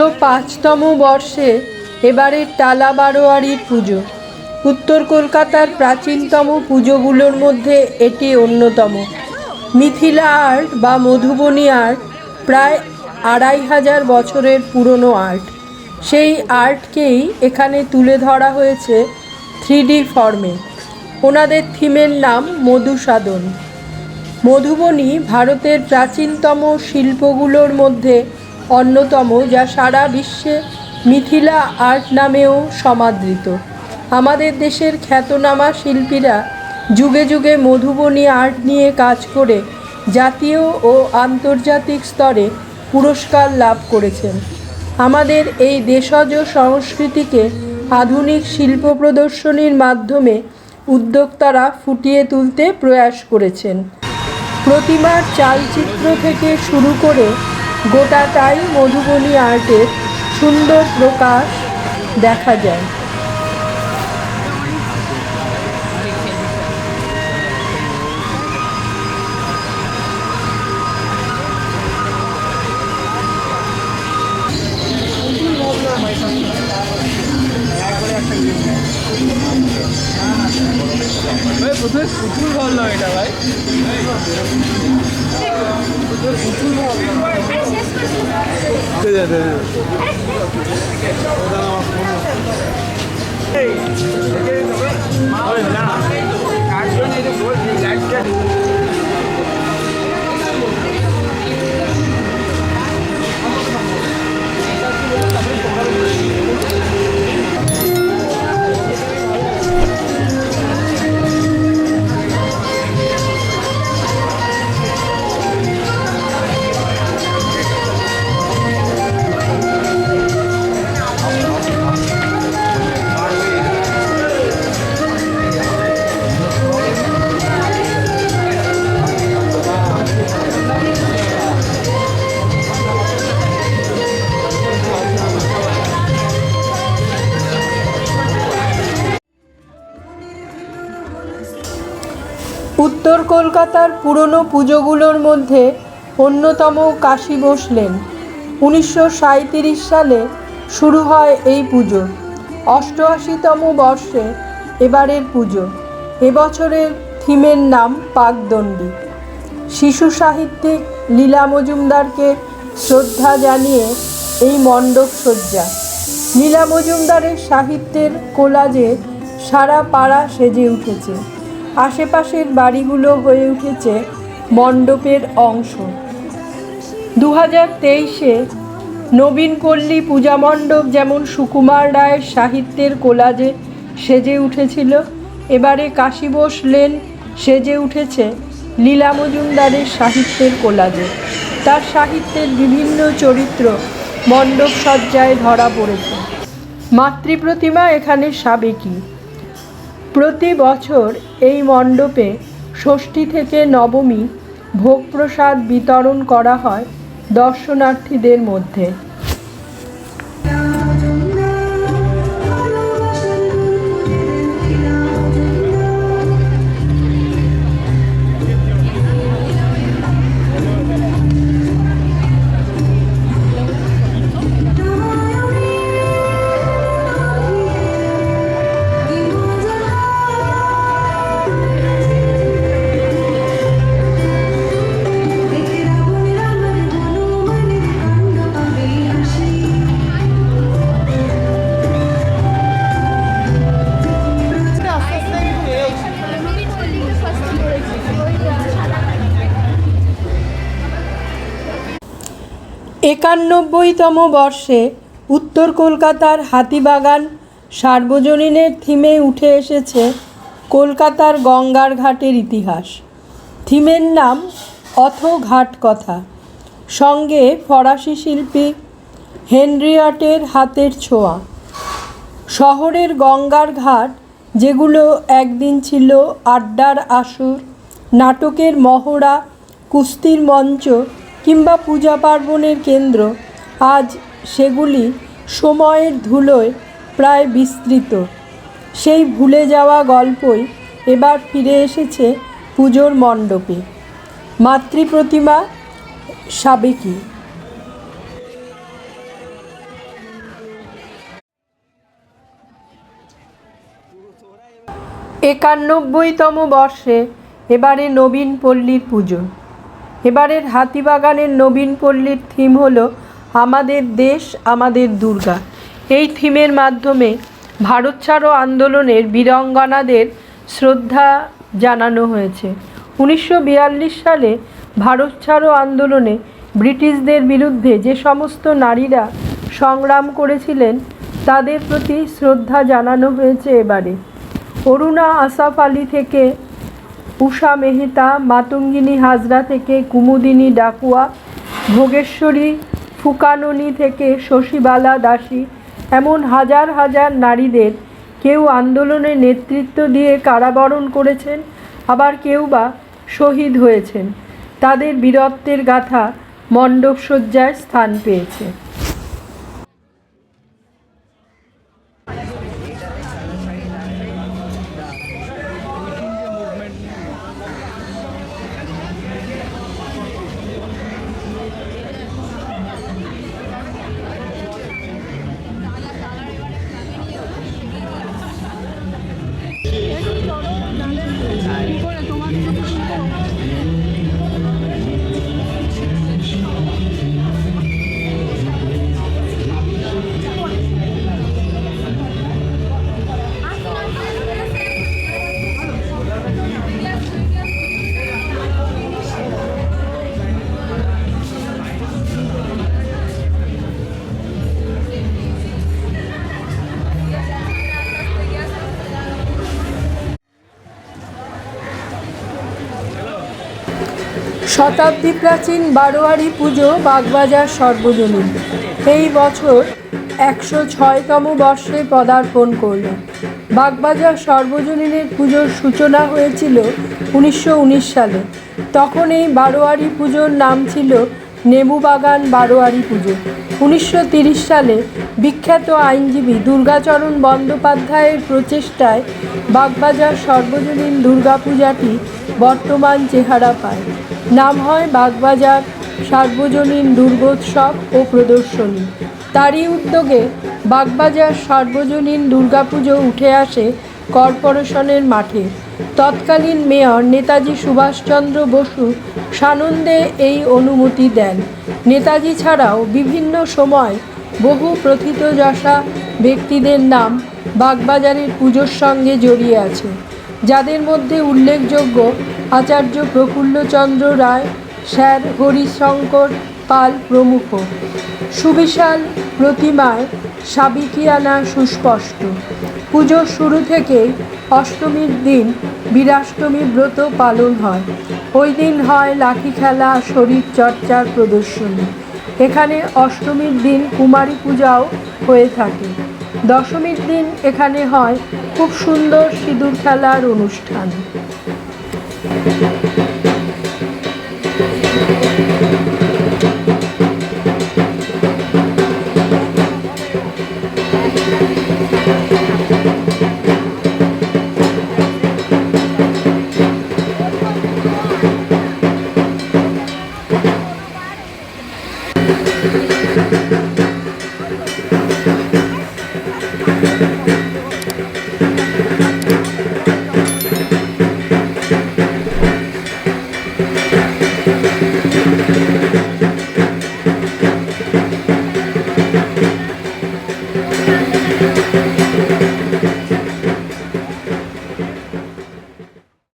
একশো পাঁচতম বর্ষে এবারের টালা বারোয়ারির পুজো। উত্তর কলকাতার প্রাচীনতম পুজোগুলোর মধ্যে এটি অন্যতম। মিথিলা আর্ট বা মধুবনী আর্ট প্রায় আড়াই হাজার বছরের পুরনো আর্ট। সেই আর্টকেই এখানে তুলে ধরা হয়েছে থ্রি ফর্মে। ওনাদের থিমের নাম মধুসাধন মধুবনী ভারতের প্রাচীনতম শিল্পগুলোর মধ্যে অন্যতম, যা সারা বিশ্বে মিথিলা আর্ট নামেও সমাদৃত। আমাদের দেশের খ্যাতনামা শিল্পীরা যুগে যুগে মধুবনী আর্ট নিয়ে কাজ করে জাতীয় ও আন্তর্জাতিক স্তরে পুরস্কার লাভ করেছেন। আমাদের এই দেশজ সংস্কৃতিকে আধুনিক শিল্প প্রদর্শনীর মাধ্যমে উদ্যোক্তারা ফুটিয়ে তুলতে প্রয়াস করেছেন। প্রতিমার চালচিত্র থেকে শুরু করে গোটাটাই মধুবনী আর্টের সুন্দর প্রকাশ দেখা যায়। প্রচুর ভালো লাগে এটা ভাই। 对对是错误这对。对。উত্তর কলকাতার পুরনো পুজোগুলোর মধ্যে অন্যতম কাশী বসলেন। উনিশশো সাঁইত্রিশ সালে শুরু হয় এই পুজো। অষ্টআশিতম বর্ষে এবারের পুজো। এবছরের থিমের নাম পাকদণ্ডী। শিশু সাহিত্যিক লীলা মজুমদারকে শ্রদ্ধা জানিয়ে এই মণ্ডপ সজ্জা। লীলা মজুমদারের সাহিত্যের কোলাজে সারা পাড়া সেজে উঠেছে। আশেপাশের বাড়িগুলো হয়ে উঠেছে মণ্ডপের অংশ। দু হাজার তেইশে নবীন পল্লী পূজা মণ্ডপ যেমন সুকুমার রায়ের সাহিত্যের কোলাজে সেজে উঠেছিল, এবারে কাশীবোস লেন সেজে উঠেছে লীলা মজুমদারের সাহিত্যের কোলাজে। তার সাহিত্যের বিভিন্ন চরিত্র মণ্ডপ সজ্জায় ধরা পড়েছে। মাতৃপ্রতিমা এখানে সাবেকি। প্রতি বছর এই মণ্ডপে ষষ্ঠী থেকে নবমী ভোগ প্রসাদ বিতরণ করা হয় দর্শনার্থীদের মধ্যে। একানব্বইতম বর্ষে উত্তর কলকাতার হাতিবাগান সার্বজনীনের থিমে উঠে এসেছে কলকাতার গঙ্গার ঘাটের ইতিহাস। থিমের নাম অথ ঘাট কথা। সঙ্গে ফরাসি শিল্পী হেনরিয়াটের হাতের ছোঁয়া। শহরের গঙ্গার ঘাট, যেগুলো একদিন ছিল আড্ডার আসর, নাটকের মহড়া, কুস্তির মঞ্চ কিংবা পূজা পার্বণের কেন্দ্র, আজ সেগুলি সময়ের ধুলোয় প্রায় বিস্তৃত। সেই ভুলে যাওয়া গল্পই এবার ফিরে এসেছে পুজোর মণ্ডপে। মাতৃপ্রতিমা সাবেকি। একানব্বইতম বর্ষে এবারে নবীন পল্লীর পুজো। এবারের হাতিবাগানের নবীন পল্লীর থিম হলো আমাদের দেশ, আমাদের দুর্গা। এই থিমের মাধ্যমে ভারত ছাড়ো আন্দোলনের বীরঙ্গনাদের শ্রদ্ধা জানানো হয়েছে। উনিশশো বিয়াল্লিশ সালে ভারত ছাড়ো আন্দোলনে ব্রিটিশদের বিরুদ্ধে যে সমস্ত নারীরা সংগ্রাম করেছিলেন, তাদের প্রতি শ্রদ্ধা জানানো হয়েছে এবারে। অরুণা আসাফ আলী থেকে উষা মেহতা, মাতঙ্গিনী হাজরা থেকে কুমুদিনী ডাকুয়া, ভোগেশ্বরী ফুকাননি থেকে শশীবালা দাসী, এমন হাজার হাজার নারীদের কেউ আন্দোলনে নেতৃত্ব দিয়ে কারাবরণ করেছেন, আবার কেউ বা শহীদ হয়েছেন। তাদের বীরত্বের গাথা মণ্ডপসজ্জায় স্থান পেয়েছে। শতাব্দী প্রাচীন বারোয়ারি পুজো বাগবাজার সর্বজনীন। এই বছর একশো ছয়তম বর্ষে পদার্পণ করল বাগবাজার সর্বজনীনের পুজোর সূচনা হয়েছিল উনিশশো উনিশ সালে। তখন এই বারোয়ারি পুজোর নাম ছিল নেবু বাগান বারোয়ারি পুজো। উনিশশো সালে বিখ্যাত আইনজীবী দুর্গাচরণ বন্দ্যোপাধ্যায়ের প্রচেষ্টায় বাগবাজার সর্বজনীন দুর্গাপূজাটি বর্তমান চেহারা পায়। নাম হয় বাগবাজার, সার্বজনীন দুর্গোৎসব ও প্রদর্শনী। তারই উদ্যোগে বাগবাজার সার্বজনীন দুর্গাপুজো উঠে আসে কর্পোরেশনের মাঠে। তৎকালীন মেয়র নেতাজি সুভাষচন্দ্র বসু সানন্দে এই অনুমতি দেন। নেতাজি ছাড়াও বিভিন্ন সময় বহু প্রথিতযশা ব্যক্তিদের নাম বাগবাজারের পুজোর সঙ্গে জড়িয়ে আছে। যাদের মধ্যে উল্লেখযোগ্য আচার্য প্রফুল্লচন্দ্র রায়, স্যার হরিশঙ্কর পাল প্রমুখ। সুবিশাল প্রতিমায় সাবিকিয়ানা সুস্পষ্ট। পুজোর শুরু থেকেই অষ্টমীর দিন বীরাষ্টমী ব্রত পালন হয়। ওই দিন হয় লাঠি খেলা, শরীর চর্চার প্রদর্শনী। এখানে অষ্টমীর দিন কুমারী পূজাও হয়ে থাকে। দশমীর দিন এখানে হয় খুব সুন্দর সিঁদুর খেলার অনুষ্ঠান। Thank you.